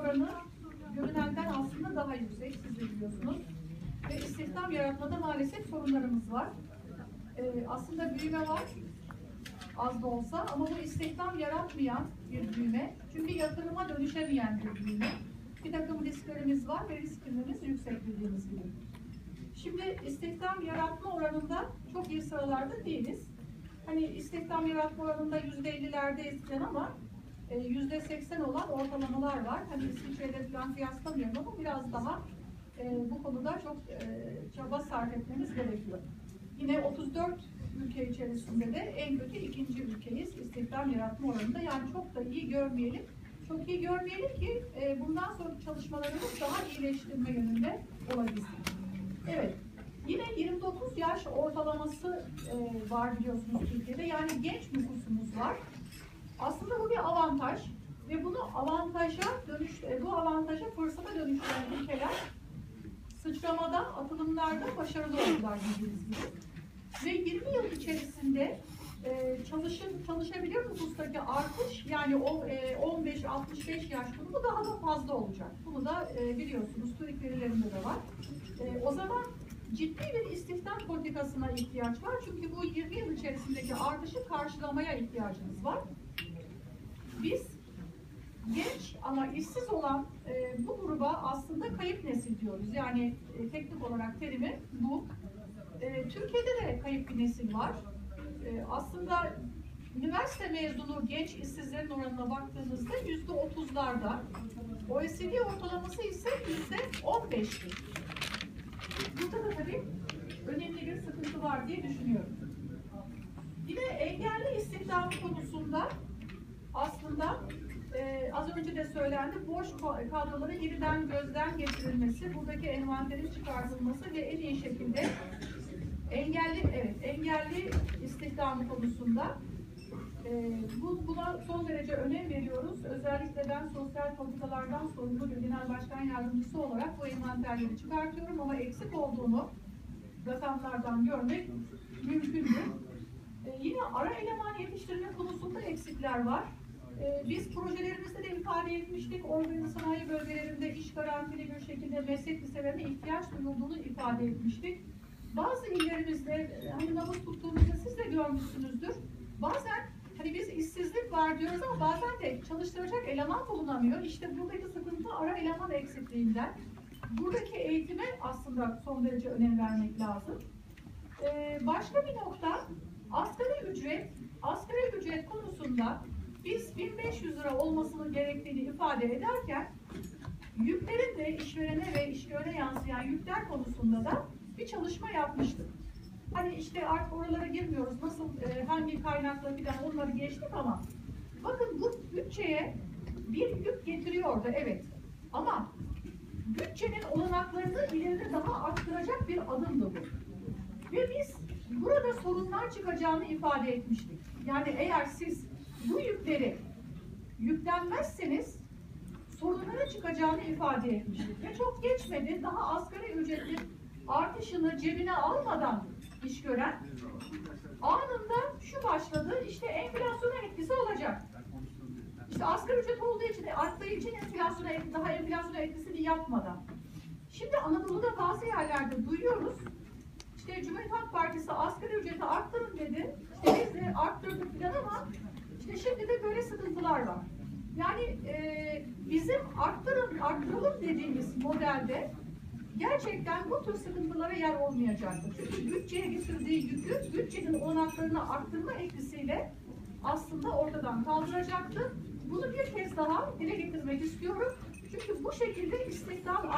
oranı görünenden aslında daha yüksek, siz de biliyorsunuz. Ve istihdam yaratmada maalesef sorunlarımız var. Ee, aslında büyüme var, az da olsa ama bu istihdam yaratmayan bir büyüme. Çünkü yatırıma dönüşemeyen bir büyüme. Bir takım risklerimiz var ve risklerimiz yüksek bildiğiniz gibi. Şimdi istihdam yaratma oranında çok iyi sıralarda değiliz. Hani istihdam yaratma oranında yüzde ellilerdeyiz ama yüzde seksen olan ortalamalar var. Hani İsviçre'yle falan kıyaslamıyorum ama biraz daha e, bu konuda çok e, çaba sarf etmemiz gerekiyor. Yine 34 ülke içerisinde de en kötü ikinci ülkeyiz istihdam yaratma oranında. Yani çok da iyi görmeyelim. Çok iyi görmeyelim ki e, bundan sonra çalışmalarımız daha iyileştirme yönünde olabilsin. Evet. Yine 29 yaş ortalaması e, var biliyorsunuz Türkiye'de. Yani genç nüfusumuz var. Aslında bu bir avantaj ve bunu avantaja dönüş, e, bu avantaja fırsata dönüştüren ülkeler sıçramada, atılımlarda başarılı oldular bildiğiniz gibi. Ve 20 yıl içerisinde e, çalışın, çalışabilir nüfustaki artış yani e, 15-65 yaş grubu daha da fazla olacak. Bunu da e, biliyorsunuz TÜİK verilerinde de var. E, o zaman ciddi bir istihdam politikasına ihtiyaç var. Çünkü bu 20 yıl içerisindeki artışı karşılamaya ihtiyacımız var. Biz genç ama işsiz olan e, bu gruba aslında kayıp nesil diyoruz. Yani e, teknik olarak terimi bu. E, Türkiye'de de kayıp bir nesil var. E, aslında üniversite mezunu genç işsizlerin oranına baktığımızda yüzde otuzlarda. OECD ortalaması ise yüzde on beşti. Burada da tabii önemli bir sıkıntı var diye düşünüyorum. Yine engelli istihdam konusunda aslında e, az önce de söylendi boş ka- kadroların yeniden gözden geçirilmesi, buradaki envanterin çıkartılması ve en iyi şekilde engelli evet engelli istihdam konusunda e, bu, buna son derece önem veriyoruz. Özellikle ben sosyal politikalardan sorumlu bir genel başkan yardımcısı olarak bu envanterleri çıkartıyorum ama eksik olduğunu rakamlardan görmek mümkündür. E, yine ara eleman yetiştirme konusunda eksikler var. E, biz projelerimizde de ifade etmiştik. Organize sanayi bölgelerinde iş garantili bir şekilde meslek liselerine ihtiyaç duyulduğunu ifade etmiştik. Bazı illerimizde e, hani nabız tuttuğumuzda siz de görmüşsünüzdür. Bazen hani biz işsizlik var diyoruz ama bazen de çalıştıracak eleman bulunamıyor. İşte buradaki sıkıntı ara eleman eksikliğinden. Buradaki eğitime aslında son derece önem vermek lazım. Ee, başka bir nokta asgari ücret. Asgari ücret konusunda biz 1500 lira olmasının gerektiğini ifade ederken yüklerin de işverene ve işgörene yansıyan yükler konusunda da bir çalışma yapmıştık. Hani işte artık oralara girmiyoruz. Nasıl, e, hangi kaynakla falan onları geçtik ama bakın bu bütçeye bir yük getiriyordu evet. Ama bütçenin olanaklarını ileride daha arttıracak bir adımdı bu. Ve biz burada sorunlar çıkacağını ifade etmiştik. Yani eğer siz bu yükleri yüklenmezseniz sorunlara çıkacağını ifade etmiştik. Ve çok geçmedi daha asgari ücretin artışını cebine almadan iş gören anında şu başladı işte enflasyona etkisi olacak. İşte asgari ücret olduğu için arttığı için enflasyona daha enflasyona etkisini yapmadan. Şimdi Anadolu'da bazı yerlerde duyuyoruz. İşte Cumhuriyet Halk Partisi asgari ücreti arttırın dedi. İşte biz de arttırdık falan ama işte şimdi de böyle sıkıntılar var. Yani e, bizim arttırın, arttıralım dediğimiz modelde gerçekten bu tür sıkıntılara yer olmayacaktır. Çünkü bütçeye getirdiği yükü bütçenin olanaklarını arttırma etkisiyle aslında ortadan kaldıracaktır. Bunu bir kez daha dile getirmek istiyorum. Çünkü bu şekilde istihdam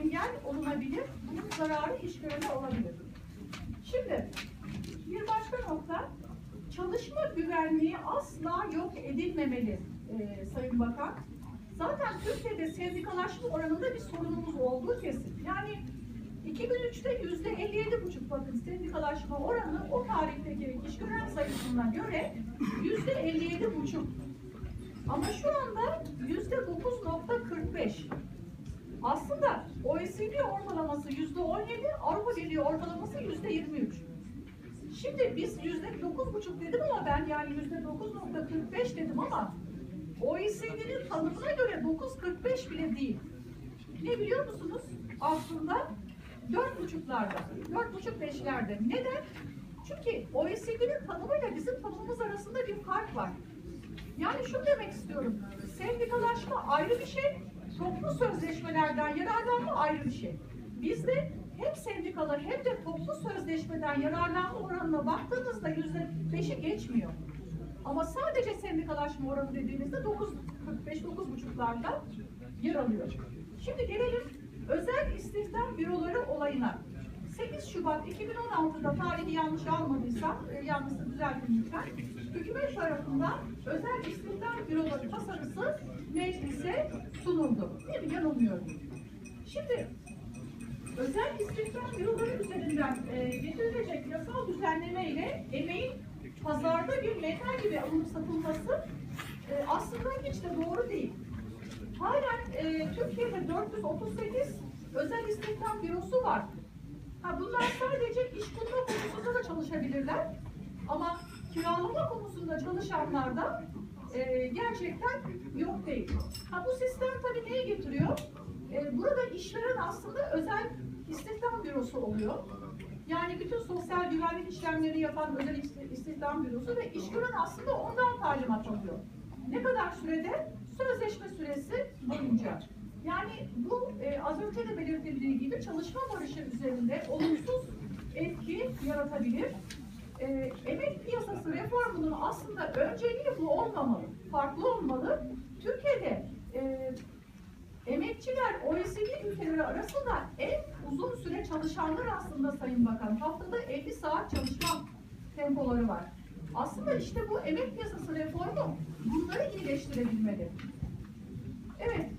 engel olunabilir. Bunun zararı işverene olabilir. Şimdi bir başka nokta çalışma güvenliği asla yok edilmemeli e, Sayın Bakan. Zaten Türkiye'de sendikalaşma oranında bir sorunumuz olduğu kesin. Yani 2003'te yüzde 57,5 bakın sendikalaşma oranı o tarihteki işveren sayısına göre yüzde 57,5. Ama şu anda yüzde 9.45. Aslında OECD ortalaması yüzde 17, Avrupa Birliği ortalaması yüzde 23. Şimdi biz yüzde dokuz buçuk dedim ama ben yani yüzde dokuz nokta 45 dedim ama OECD'nin tanımına göre 9.45 beş bile değil. Ne biliyor musunuz? Aslında dört buçuklarda, dört buçuk beşlerde. Neden? Çünkü OECD'nin tanımıyla bizim tanımımız arasında bir fark var. Yani şunu demek istiyorum. Sendikalaşma ayrı bir şey, toplu sözleşmelerden yararlanma ayrı bir şey. Bizde hem sendikalar hem de toplu sözleşmeden yararlanma oranına baktığınızda yüzde beşi geçmiyor. Ama sadece sendikalaşma oranı dediğimizde 9.45-9.5'larda yer alıyor. Şimdi gelelim özel istihdam büroları olayına. 8 Şubat 2016'da tarihi yanlış almadıysam, e, yanlışsa düzeltin lütfen. Hükümet tarafından özel istihdam büroları tasarısı meclise sunuldu. Değil? Yanılmıyorum. Şimdi özel istihdam büroları üzerinden e, getirilecek yasal düzenleme ile emeğin pazarda bir meta gibi alınıp satılması e, aslında hiç de doğru değil. Halen e, Türkiye'de 438 özel istihdam bürosu var. Ha, bunlar sadece iş bulma konusunda da çalışabilirler. Ama kiralama konusunda çalışanlar da e, gerçekten yok değil. Ha, bu sistem tabii neye getiriyor? E, burada işveren aslında özel istihdam bürosu oluyor. Yani bütün sosyal güvenlik işlemleri yapan özel isti- istihdam bürosu ve işveren aslında ondan talimat alıyor. Ne kadar sürede? Sözleşme süresi boyunca. Yani bu e, az önce de belirtildiği gibi çalışma barışı üzerinde olumsuz etki yaratabilir. E, emek piyasası reformunun aslında önceliği bu olmamalı, farklı olmalı. Türkiye'de e, emekçiler OECD ülkeleri arasında en uzun süre çalışanlar aslında Sayın Bakan. Haftada 50 saat çalışma tempoları var. Aslında işte bu emek piyasası reformu bunları iyileştirebilmeli. Evet,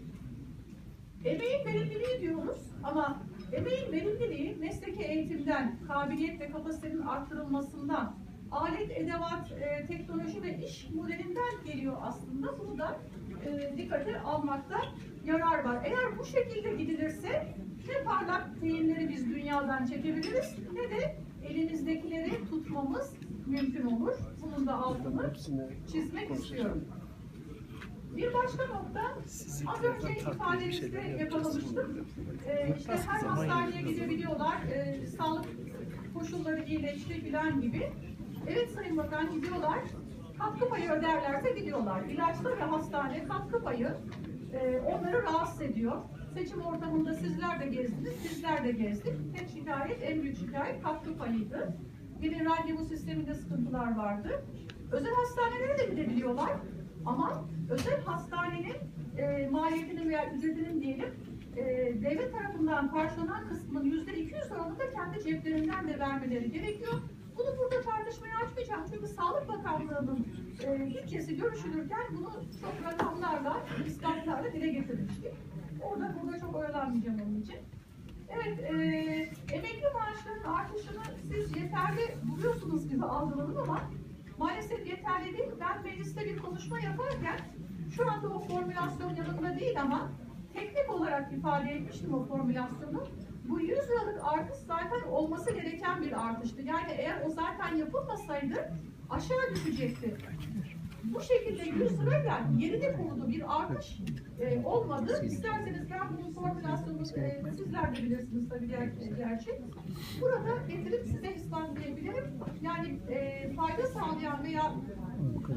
emeğin verimliliği diyoruz ama emeğin verimliliği mesleki eğitimden, kabiliyet ve kapasitenin arttırılmasından, alet, edevat, e, teknoloji ve iş modelinden geliyor aslında. Bunu da e, dikkate almakta yarar var. Eğer bu şekilde gidilirse ne parlak deyimleri biz dünyadan çekebiliriz ne de elimizdekileri tutmamız mümkün olur. Bunun da altını çizmek istiyorum. Bir başka nokta, az önce ifadenizde yakalamıştık. Ee, işte her hastaneye gidebiliyorlar, e, sağlık koşulları iyileşti filan gibi. Evet Sayın Bakan gidiyorlar, katkı payı öderlerse gidiyorlar. İlaçlar ve hastane katkı payı e, onları rahatsız ediyor. Seçim ortamında sizler de gezdiniz, sizler de gezdik. Tek şikayet, en büyük şikayet katkı payıydı. De randevu sisteminde sıkıntılar vardı. Özel hastanelere de gidebiliyorlar. Ama özel hastanenin e, maliyetinin veya ücretinin diyelim e, devlet tarafından karşılanan kısmının yüzde 200 oranında kendi ceplerinden de vermeleri gerekiyor. Bunu burada tartışmaya açmayacağım çünkü Sağlık Bakanlığı'nın e, bütçesi görüşülürken bunu çok rakamlarla, ispatlarla dile getirmiştik. Orada burada çok oyalanmayacağım onun için. Evet, e, emekli maaşlarının artışını siz yeterli buluyorsunuz gibi algıladım ama maalesef yeterli değil. Ben mecliste bir konuşma yaparken şu anda o formülasyon yanımda değil ama teknik olarak ifade etmiştim o formülasyonu. Bu 100 liralık artış zaten olması gereken bir artıştı. Yani eğer o zaten yapılmasaydı aşağı düşecekti. Bu şekilde 100 lirayla yerine konudu bir artış e, olmadı. İsterseniz ben bunun formülasyonunu e, sizler de bilirsiniz tabii ger- gerçi. Burada getirip size ispatlayabilirim. Yani e, fayda sağlayan veya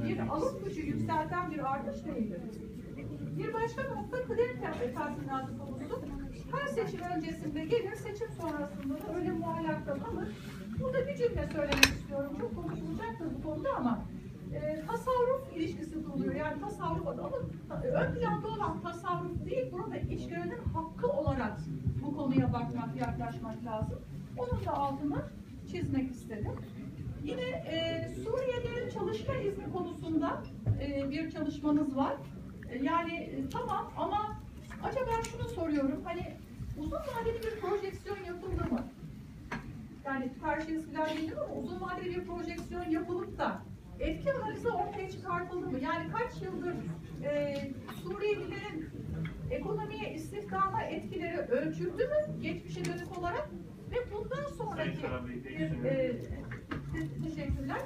bir alım gücü yükselten bir artış değildir. Bir başka nokta kıdem tazminatı konusu. Her seçim öncesinde gelir, seçim sonrasında da öyle muallakta kalır. Burada bir cümle söylemek istiyorum. Çok konuşulacaktır bu konuda ama e, tasarruf ilişkisi kuruluyor. Yani tasarruf adı ama ön planda olan tasarruf değil, burada işverenin hakkı olarak bu konuya bakmak, yaklaşmak lazım. Onun da altını çizmek istedim. Yine e, Suriyelilerin çalışma izni konusunda e, bir çalışmamız var. E, yani e, tamam ama acaba şunu soruyorum, hani uzun vadeli bir projeksiyon yapıldı mı? Yani karşıyız falan bilmiyorum ama uzun vadeli bir projeksiyon yapılıp da ortaya çıkartıldı mı? Yani kaç yıldır e, Suriyelilerin ekonomiye, istihdama etkileri ölçüldü mü geçmişe dönük olarak ve bundan sonraki bir e, te- teşekkürler.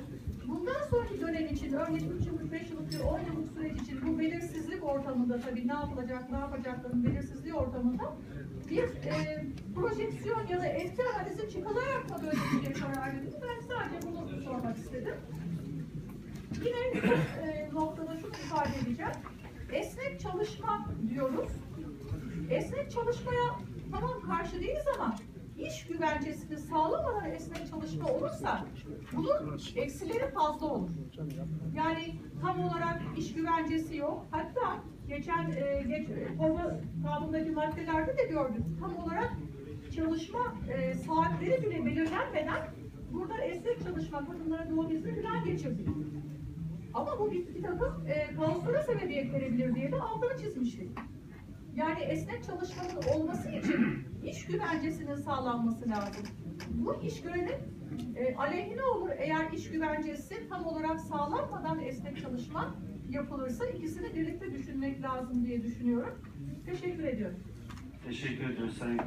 Bundan sonraki dönem için, örneğin 3 yıllık, 5 yıllık, bir 10 yıllık süreç için bu belirsizlik ortamında tabii ne yapılacak, ne yapacakların belirsizliği ortamında bir e, projeksiyon ya da etki analizi çıkılarak mı böyle bir şey karar verildi? Ben sadece bunu sormak istedim. Yine bu e, noktada şunu ifade edeceğim. Esnek çalışma diyoruz. Esnek çalışmaya tamam karşı değiliz ama iş güvencesini sağlamadan esnek çalışma olursa bunun eksileri fazla olur. Yani tam olarak iş güvencesi yok. Hatta geçen e, geç, forma kanundaki maddelerde de gördük. Tam olarak çalışma e, saatleri bile belirlenmeden burada esnek çalışma kadınlara doğum izni falan geçirdik. Ama bu bir, bir takım e, kaoslara sebebiyet verebilir diye de altını çizmiştik. Yani esnek çalışmanın olması için iş güvencesinin sağlanması lazım. Bu iş görenin e, aleyhine olur eğer iş güvencesi tam olarak sağlanmadan esnek çalışma yapılırsa ikisini birlikte düşünmek lazım diye düşünüyorum. Teşekkür ediyorum. Teşekkür ediyoruz Sayın